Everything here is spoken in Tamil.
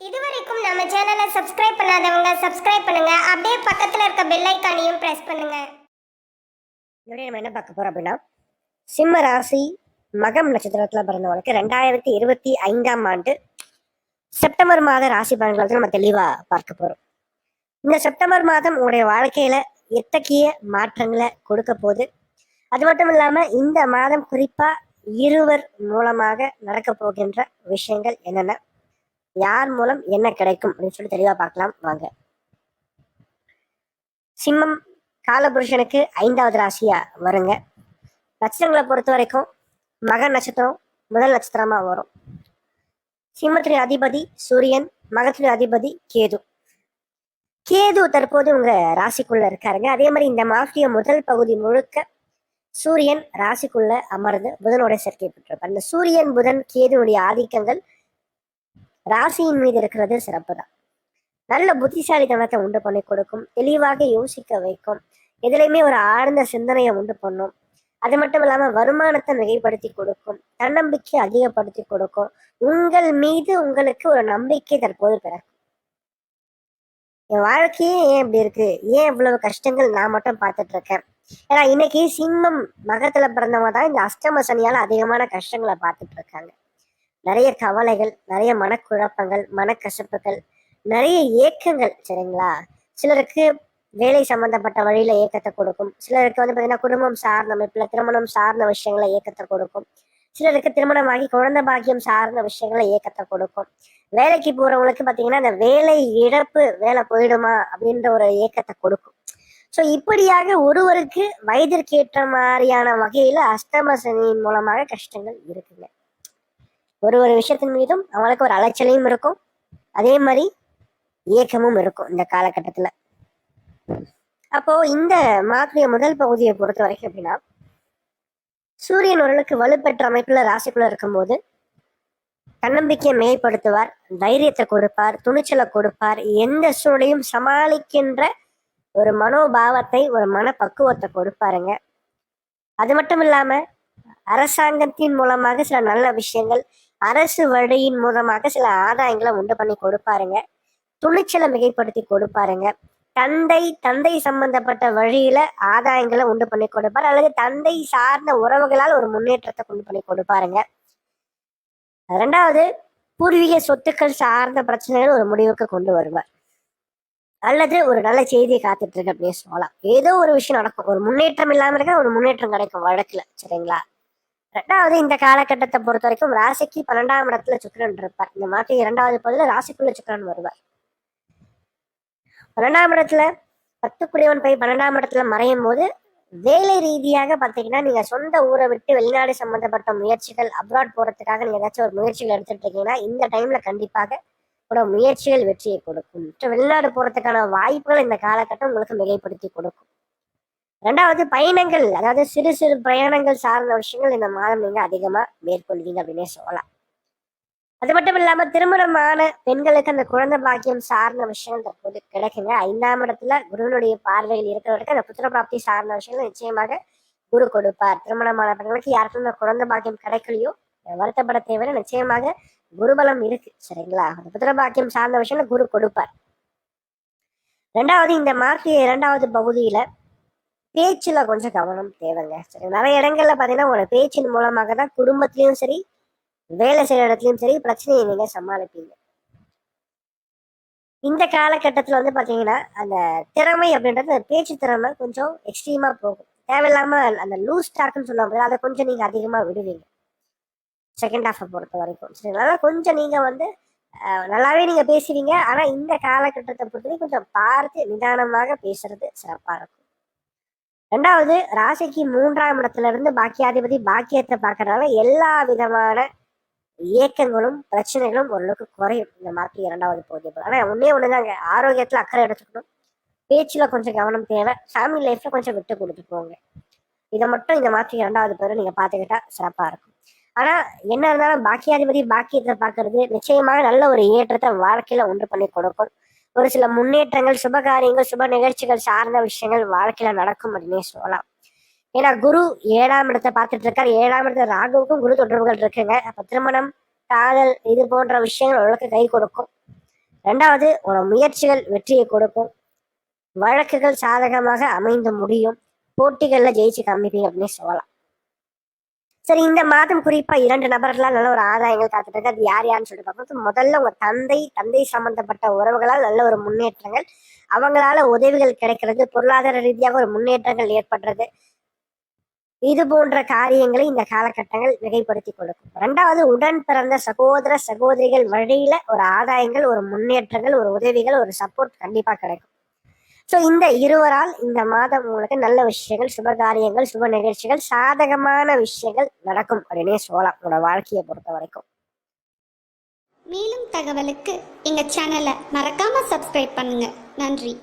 இதுவரைக்கும் நம்ம சேனலை சப்ஸ்கிரைப் பண்ணுங்க. அப்படியே பக்கத்துல இருக்க பெல் ஐக்கானையும் பிரஸ் பண்ணுங்க. இதோடய நம்ம என்ன பார்க்க போறோம் அப்படின்னா சிம்ம ராசி மகம் நட்சத்திரத்துல பிறந்தவங்களுக்கு ரெண்டாயிரத்தி இருபத்தி ஐந்தாம் ஆண்டு செப்டம்பர் மாத ராசி பலன்களை வந்து நம்ம தெளிவா பார்க்க போறோம். இந்த செப்டம்பர் மாதம் உங்களுடைய வாழ்க்கையில எத்தகைய மாற்றங்களை கொடுக்க போகுது? அது மட்டும் இல்லாம இந்த மாதம் குறிப்பா இருவர் மூலமாக நடக்க போகின்ற விஷயங்கள் என்னென்ன? யார் மூலம் என்ன கிடைக்கும் அப்படின்னு சொல்லி தெளிவா பார்க்கலாம். வாங்க. சிம்மம் காலபுருஷனுக்கு ஐந்தாவது ராசியா வருங்க. நட்சத்திரங்களை பொறுத்த வரைக்கும் மக நட்சத்திரம் முதல் நட்சத்திரமா வரும். சிம்மத்தின் அதிபதி சூரியன் மகத்தின் அதிபதி கேது. கேது தற்போது உங்க ராசிக்குள்ள இருக்காருங்க. அதே மாதிரி இந்த மாசிய முதல் பகுதி முழுக்க சூரியன் ராசிக்குள்ள அமர்ந்து புதனோட சேர்க்கை பெற்றிருப்பார் இந்த சூரியன் புதன் கேதுவுடைய ஆதிக்கங்கள் ராசியின் மீது இருக்கிறது சிறப்பு தான் நல்ல புத்திசாலித்தனத்தை உண்டு பண்ணி கொடுக்கும். தெளிவாக யோசிக்க வைக்கும். எதுலையுமே ஒரு ஆழ்ந்த சிந்தனையை உண்டு பண்ணும். அது மட்டும் இல்லாம வருமானத்தை மிகைப்படுத்தி கொடுக்கும். தன்னம்பிக்கை அதிகப்படுத்தி கொடுக்கும். உங்கள் மீது உங்களுக்கு ஒரு நம்பிக்கை தற்போது பிறக்கும். என் வாழ்க்கையே ஏன் இப்படி இருக்கு? ஏன் இவ்வளவு கஷ்டங்கள் நான் மட்டும் பார்த்துட்டு இருக்கேன் ஏன்னா இன்னைக்கு சிம்மம் மகத்துல பிறந்தவங்க தான் இந்த அஷ்டம சனியால் அதிகமான கஷ்டங்களை பார்த்துட்டு இருக்காங்க நிறைய கவலைகள் நிறைய மனக்குழப்பங்கள் மனக்கசப்புகள் நிறைய ஏக்கங்கள் சரிங்களா? சிலருக்கு வேலை சம்பந்தப்பட்ட வழியில ஏக்கத்தை கொடுக்கும். சிலருக்கு வந்து பார்த்தீங்கன்னா குடும்பம் சார்ந்த அமைப்புல திருமணம் சார்ந்த விஷயங்களை ஏக்கத்தை கொடுக்கும். சிலருக்கு திருமணமாகி குழந்தை பாக்கியம் சார்ந்த விஷயங்களை ஏக்கத்தை கொடுக்கும். வேலைக்கு போறவங்களுக்கு பார்த்தீங்கன்னா அந்த வேலை இழப்பு வேலை போயிடுமா அப்படின்ற ஒரு ஏக்கத்தை கொடுக்கும். ஸோ இப்படியாக ஒருவருக்கு வயதிற்கு ஏற்ற மாதிரியான வகையில அஷ்டம மூலமாக கஷ்டங்கள் இருக்குங்க. ஒரு ஒரு விஷயத்தின் மீதும் அவங்களுக்கு ஒரு அலைச்சலையும் இருக்கும். அதே மாதிரி இயக்கமும் இருக்கும் இந்த காலகட்டத்துல. அப்போ இந்த மாத்திரைய முதல் பகுதியை பொறுத்த வரைக்கும் அப்படின்னா சூரியன் உடலுக்கு வலுப்பெற்ற அமைப்புல ராசிக்குள்ள இருக்கும்போது தன்னம்பிக்கையை மேம்படுத்துவார் தைரியத்தை கொடுப்பார் துணிச்சலை கொடுப்பார் எந்த சூழலையும் சமாளிக்கின்ற ஒரு மனோபாவத்தை ஒரு மனப்பக்குவத்தை கொடுப்பாருங்க. அது மட்டும் இல்லாம அரசாங்கத்தின் மூலமாக சில நல்ல விஷயங்கள் அரசு வழியின் மூலமாக சில ஆதாயங்களை உண்டு பண்ணி கொடுப்பாருங்க. துணிச்சலை மிகைப்படுத்தி கொடுப்பாருங்க. தந்தை தந்தை சம்பந்தப்பட்ட வழியில ஆதாயங்களை உண்டு பண்ணி கொடுப்பார். அல்லது தந்தை சார்ந்த உறவுகளால் ஒரு முன்னேற்றத்தை கொண்டு பண்ணி கொடுப்பாருங்க. ரெண்டாவது பூர்வீக சொத்துக்கள் சார்ந்த பிரச்சனைகள் ஒரு முடிவுக்கு கொண்டு வருவார். அல்லது ஒரு நல்ல செய்தியை காத்துட்டு இருக்கு அப்படின்னு சொல்லலாம். ஏதோ ஒரு விஷயம் நடக்கும். ஒரு முன்னேற்றம் இல்லாம இருக்க ஒரு முன்னேற்றம் கிடைக்கும் வழக்குல. சரிங்களா? ரெண்டாவது இந்த காலகட்டத்தை பொறுத்த வரைக்கும் ராசிக்கு பன்னெண்டாம் இடத்துல சுக்கிரன் இருப்பார். இந்த மாதிரி இரண்டாவது பகுதியில் ராசிக்குள்ள சுக்கிரன் வருவார். பன்னெண்டாம் இடத்துல பத்துக்குரியவன் போய் பன்னெண்டாம் இடத்துல மறையும் போது வேலை ரீதியாக பார்த்தீங்கன்னா நீங்க சொந்த ஊரை விட்டு வெளிநாடு சம்பந்தப்பட்ட முயற்சிகள் அப்ராட் போறதுக்காக நீங்க ஏதாச்சும் ஒரு முயற்சிகள் எடுத்துட்டு இருக்கீங்கன்னா இந்த டைம்ல கண்டிப்பாக கூட முயற்சிகள் வெற்றியை கொடுக்கும். மற்ற வெளிநாடு போறதுக்கான வாய்ப்புகள் இந்த காலகட்டம் உங்களுக்கு மிகைப்படுத்தி கொடுக்கும். ரெண்டாவது பயணங்கள் அதாவது சிறு சிறு பிரயாணங்கள் சார்ந்த விஷயங்கள் இந்த மாதம் நீங்க அதிகமா மேற்கொள்வீங்க அப்படின்னே சொல்லலாம். அது மட்டும் இல்லாம திருமணமான பெண்களுக்கு அந்த குழந்தை பாக்கியம் சார்ந்த விஷயங்கள் தற்போது கிடைக்குங்க. ஐந்தாம் இடத்துல குருவினுடைய பார்வையில் இருக்கிறவருக்கு அந்த புத்திர பிராப்தி சார்ந்த விஷயங்கள் நிச்சயமாக குரு கொடுப்பார். திருமணமான பெண்களுக்கு யாருக்கும் அந்த குழந்தை பாக்கியம் கிடைக்கலையோ வருத்தப்பட தேவையில்லை. நிச்சயமாக குருபலம் இருக்கு சரிங்களா? அந்த புத்திர பாக்கியம் சார்ந்த விஷயங்கள் குரு கொடுப்பார். ரெண்டாவது இந்த மார்க்கிய இரண்டாவது பகுதியில பேச்சில் கொஞ்சம் கவனம் தேவைங்க. சரி நிறைய இடங்கள்ல பார்த்தீங்கன்னா உங்களோட பேச்சின் மூலமாக தான் குடும்பத்திலையும் சரி வேலை செய்கிற இடத்துலையும் சரி பிரச்சனையை நீங்கள் சமாளிப்பீங்க. இந்த காலகட்டத்தில் வந்து பார்த்தீங்கன்னா அந்த திறமை அப்படின்றது அந்த பேச்சு திறமை கொஞ்சம் எக்ஸ்ட்ரீமாக போகும். தேவையில்லாமல் அந்த லூஸ் டாக்குன்னு சொல்லுவாங்க அதை கொஞ்சம் நீங்கள் அதிகமாக விடுவீங்க. செகண்ட் ஹாஃபை பொறுத்த வரைக்கும். சரிங்களா கொஞ்சம் நீங்கள் வந்து நல்லாவே நீங்கள் பேசுவீங்க. ஆனால் இந்த காலகட்டத்தை பொறுத்தவரைக்கும் கொஞ்சம் பார்த்து நிதானமாக பேசுறது சிறப்பாக இருக்கும். ரெண்டாவது ராசிக்கு மூன்றாம் இடத்துல இருந்து பாக்கியாதிபதி பாக்கியத்தை பார்க்கறதுனால எல்லா விதமான ஏக்கங்களும் பிரச்சனைகளும் ஓரளவுக்கு குறையும். இந்த மார்க்கு இரண்டாவது பகுதி. ஆனா ஒன்னே ஒண்ணுதாங்க. ஆரோக்கியத்துல அக்கறை எடுத்துக்கணும். பேச்சுல கொஞ்சம் கவனம் தேவை. ஃபேமிலி லைஃப்ல கொஞ்சம் விட்டு கொடுத்து போங்க இதை மட்டும் இந்த மாற்றி இரண்டாவது பேர் நீங்க பாத்துக்கிட்டா சிறப்பா இருக்கும். ஆனா என்ன இருந்தாலும் பாக்கியாதிபதி பாக்கியத்தை பார்க்கறது நிச்சயமாக நல்ல ஒரு ஏற்றத்தை வாழ்க்கையில ஒன்று பண்ணி கொடுக்கும். ஒரு சில முன்னேற்றங்கள் சுப காரியங்கள் சுப நிகழ்ச்சிகள் சார்ந்த விஷயங்கள் வாழ்க்கையில நடக்கும் அப்படின்னே சொல்லலாம். ஏன்னா குரு ஏழாம் இடத்தை பார்த்துட்டு இருக்காரு. ஏழாம் இடத்துல ராகுவுக்கும் குரு தொடர்புகள் இருக்குங்க. அப்ப திருமணம் காதல் இது போன்ற விஷயங்கள் உங்களுக்கு கை கொடுக்கும். ரெண்டாவது உங்களோட முயற்சிகள் வெற்றியை கொடுக்கும். வழக்குகள் சாதகமாக அமைந்து முடியும். போட்டிகளில் ஜெயிச்சு காமிப்பீங்க அப்படின்னு சொல்லலாம். சரி இந்த மாதம் குறிப்பா இரண்டு நபர்களால் நல்ல ஒரு ஆதாயங்கள் காத்துட்டு இருக்கு. அது யார் யாருன்னு சொல்லிட்டு பார்ப்போம். முதல்ல உங்க தந்தை தந்தை சம்பந்தப்பட்ட உறவுகளால் நல்ல ஒரு முன்னேற்றங்கள் அவங்களால உதவிகள் கிடைக்கிறது பொருளாதார ரீதியாக ஒரு முன்னேற்றங்கள் ஏற்படுறது இது போன்ற காரியங்களை இந்த காலகட்டங்கள் மிகைப்படுத்தி கொடுக்கும். ரெண்டாவது உடன் பிறந்த சகோதர சகோதரிகள் வழியில ஒரு ஆதாயங்கள் ஒரு முன்னேற்றங்கள் ஒரு உதவிகள் ஒரு சப்போர்ட் கண்டிப்பா கிடைக்கும். ஸோ இந்த இருவரால் இந்த மாதம் உங்களுக்கு நல்ல விஷயங்கள் சுப காரியங்கள் சுப நிகழ்ச்சிகள் சாதகமான விஷயங்கள் நடக்கும் அப்படின்னே சொல்லலாம். உங்களோட வாழ்க்கையை பொறுத்த வரைக்கும். மேலும் தகவலுக்கு எங்கள் சேனலை மறக்காமல் சப்ஸ்கிரைப் பண்ணுங்கள் நன்றி.